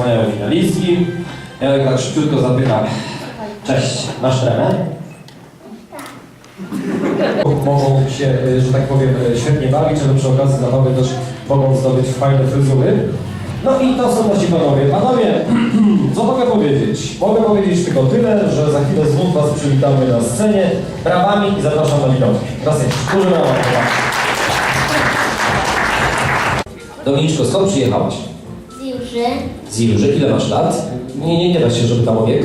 wspaniałe finalistki. Ja tak szybciutko zapytam. Cześć, masz tremę? Mogą się, y, że tak powiem, y, świetnie bawić, ale przy okazji zabawy też mogą zdobyć fajne fryzury. No i to są nasi panowie. Panowie, co mogę powiedzieć? Mogę powiedzieć tylko tyle, że za chwilę znów Was przywitamy na scenie brawami i zapraszam na widoki. Raz jeszcze, duży brawa. Dominiczko, skąd przyjechałaś? Z Jurzy. Z Ilży. Ile masz lat? Nie, nie, nie da się, żeby tam o wiek.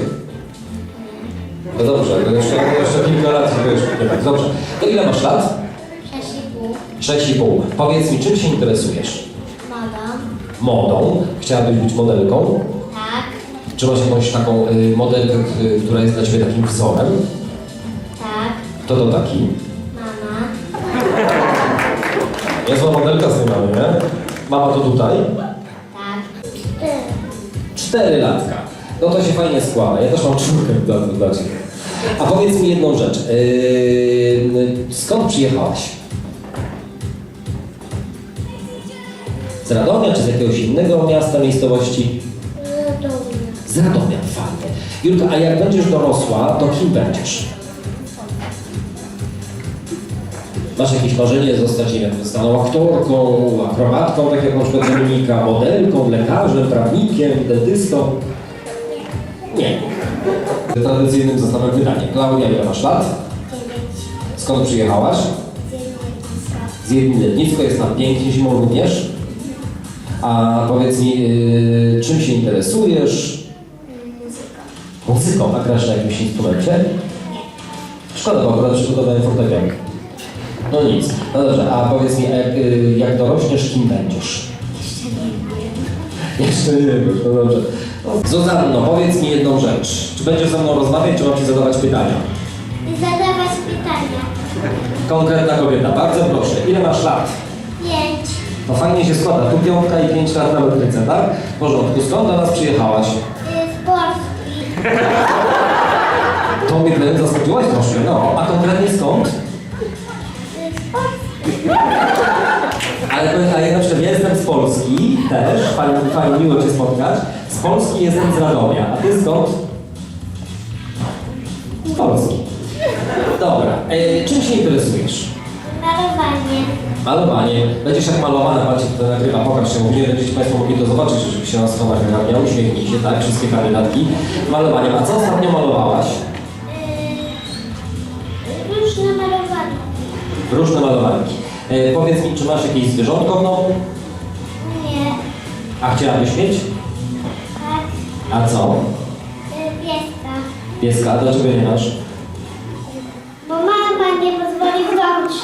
No dobrze, to jeszcze, jeszcze kilka lat, to już nie tak. Dobrze. To ile masz lat? 6,5. 6,5. Powiedz mi, czym się interesujesz? Moda. Modą. Chciałabyś być modelką? Tak. Czy masz jakąś taką y, modelkę, y, która jest dla Ciebie takim wzorem? Tak. Kto to taki? Mama. Niezła modelka z tej mamy, nie? Mama to tutaj? Cztery. Cztery latka. No to się fajnie składa. Ja też mam czwórkę dla, dla Ciebie. A powiedz mi jedną rzecz. Yy, skąd przyjechałaś? Z Radomia czy z jakiegoś innego miasta, miejscowości? Radomia. Z Radomia, fajnie. Julka, a jak będziesz dorosła, to kim będziesz? Masz jakieś marzenie zostać, nie wiem, zostaną aktorką, akrobatką, tak jak na przykład Dominika, modelką, lekarzem, prawnikiem, dentystą? Nie. Tradycyjnym zostawiam pytanie. Klaudia, ile masz lat? Skąd przyjechałaś? Z Jedlinicko jest tam pięknie zimą również. A powiedz mi, yy, czym się interesujesz? Muzyka. Muzyką, a grasz na jakimś instrumencie? Szkoda, bo akurat przygotowałem fortepian. No nic. No dobrze, a powiedz mi, jak, y, jak dorośniesz, kim będziesz? Jeszcze nie wiem. Jeszcze nie wiesz, no dobrze. No, Zuzanno, powiedz mi jedną rzecz. Czy będziesz ze mną rozmawiać, czy mam Ci zadawać pytania? Zadawać pytania. Konkretna kobieta, bardzo proszę. Ile masz lat? Pięć. No fajnie się składa. Tu piątka i pięć lat na metryce, tak? W porządku. Skąd do nas przyjechałaś? Y, Z Polski. To mnie zaskoczyłaś troszkę, no. A konkretnie skąd? Ale powiem, a ja na przykład ja jestem z Polski też, fajnie, fajnie miło Cię spotkać. Z Polski jestem z Radomia, a Ty skąd? Z Polski. Dobra, e, czym się interesujesz? Malowanie. Malowanie. Będziesz jak malowana, patrzcie, to nagrywa, pokaż się, mówię, będziecie Państwo mogli to zobaczyć, rzeczywiście nas to nagrania, uśmiechnij się, tak, wszystkie kandydatki. Malowanie. A co ostatnio malowałaś? Y, Różne malowanie. Różne malowanki. E, powiedz mi, czy masz jakieś zwierzątko w domu? Nie. A chciałabyś mieć? Tak. A co? Y, Pieska. Pieska, a dlaczego nie masz? Bo mama nie pozwoli włączyć.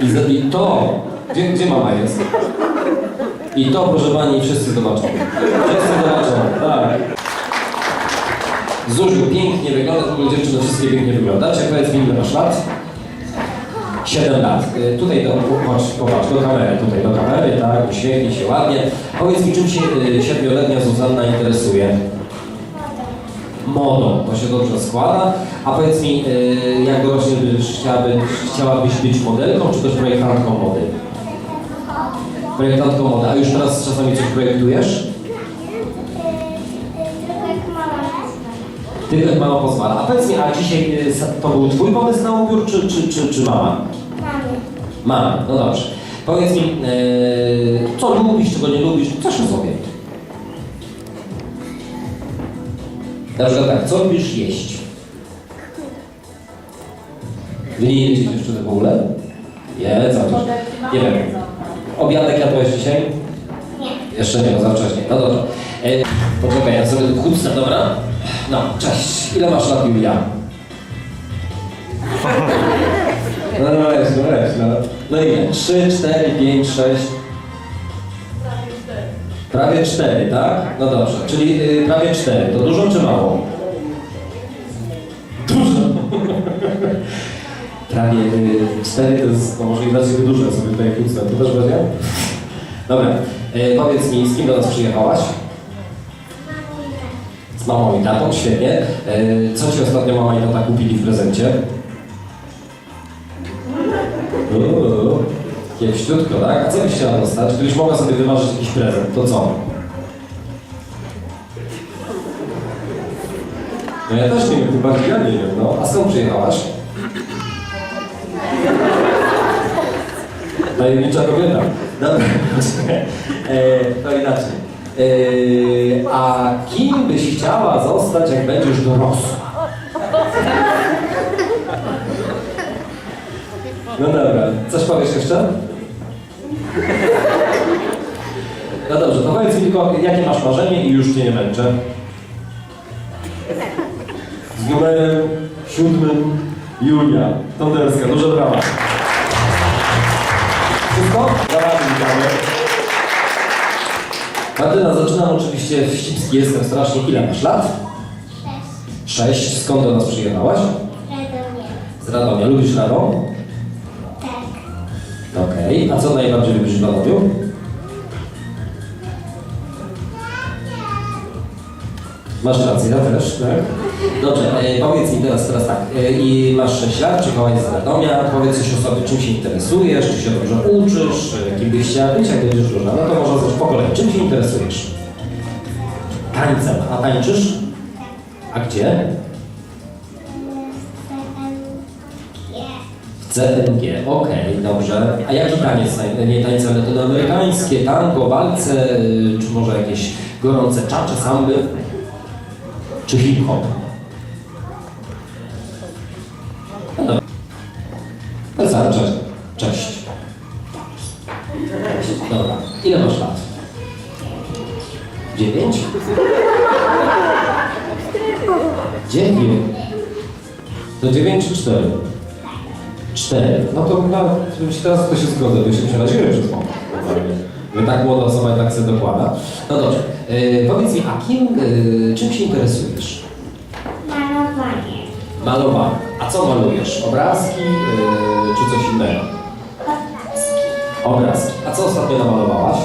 I, za- I to, gdzie, gdzie mama jest? I to, proszę pani, wszyscy zobaczą. Wszyscy zobaczą, tak. Zuziu, pięknie wygląda, w ogóle dziewczyny wszystkie pięknie wyglądacie. Powiedz mi, ile masz lat? 7 lat. Y, Tutaj, do, popatrz, popatrz, do kamery, tutaj do kamery, tak, uśmiechnij się ładnie. Powiedz mi, czym się y, siedmioletnia Zuzanna interesuje? Modą, to się dobrze składa. A powiedz mi, y, jak dorośniesz chciałabyś, chciałabyś być modelką, czy też projektantką mody? Projektantką mody. A już teraz czasami coś projektujesz? Trochę jak mama. Pozwala. A powiedz mi, a dzisiaj to był twój pomysł na ubiór, czy, czy, czy, czy mama? Mamy. No dobrze. Powiedz mi, y, co lubisz, czego nie lubisz, coś o sobie. Na przykład tak, co lubisz jeść? Wy nie jedziecie jeszcze w ogóle? Jedzą. Nie wiem. Obiadek jadłeś dzisiaj? Nie. Jeszcze nie, no za wcześnie. No dobra. E, poczekaj, ja sobie kucnę, dobra? No, cześć. Ile masz lat, Julia? no. Ile? 3, 4, 5, 6? Prawie 4, tak? No dobrze, czyli y, prawie 4. To dużo czy mało? Dużo. prawie y, 4 to jest, no może i raczej dużo, sobie tutaj kucnę. To też będzie? Dobra, e, powiedz mi, z kim do nas przyjechałaś? Z mamą i tatą, świetnie. E, co Ci ostatnio mama i tata kupili w prezencie? Uuu, tak? A co byś chciała dostać? Gdybyś mogła sobie wymarzyć jakiś prezent, to co? No ja też nie wiem, tym bardziej ja nie wiem, no. A skąd przyjechałaś? Tajemnicza kobieta. Dobra, e, to inaczej. E, a kim byś chciała zostać, jak będziesz dorosła? No dobra, coś powiesz jeszcze? No dobrze, to powiedz mi tylko, jakie masz marzenie i już cię nie męczę. Z numerem siódmym Julia Tonderska. Duże brawa. Wszystko? Brawa, witamy. Martyna, zaczynam oczywiście wścibski, jestem strasznie. Ile masz lat? Sześć. Sześć. Skąd do nas przyjechałaś? Radomie. Z Radomia. Lubisz Radom? Okej. A co najbardziej lubisz w Radomiu? Masz rację, ja też, tak? Dobrze, e, powiedz mi teraz, teraz tak, e, i masz 6 lat, przyjechałaś z Radomia, powiedz coś o sobie, czym się interesujesz, czy się dobrze uczysz, kim byś chciała być, jak będziesz duża, no to można zacząć po kolei. Czym się interesujesz? Tańcem, a tańczysz? A gdzie? CNG, okej, dobrze. A jaki taniec? Nie tańce latynoamerykańskie, tango, walce, y, czy może jakieś gorące czacze, samby? Czy hip-hop? No cześć. Cześć. Dobra. Ile masz lat? Dziewięć? Dziewięć. To dziewięć czy cztery? Cztery. No to już teraz to się zgodzę, bo się przeraziłem chwilą. Że tak młoda osoba i tak sobie dokłada. No dobrze. E, powiedz mi, a kim, e, czym się interesujesz? Malowanie. Malowanie. A co malujesz? Obrazki e, czy coś innego? Odlaski. Obrazki. A co ostatnio namalowałaś?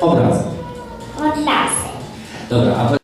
Obrazek. Odlasy. Dobra, a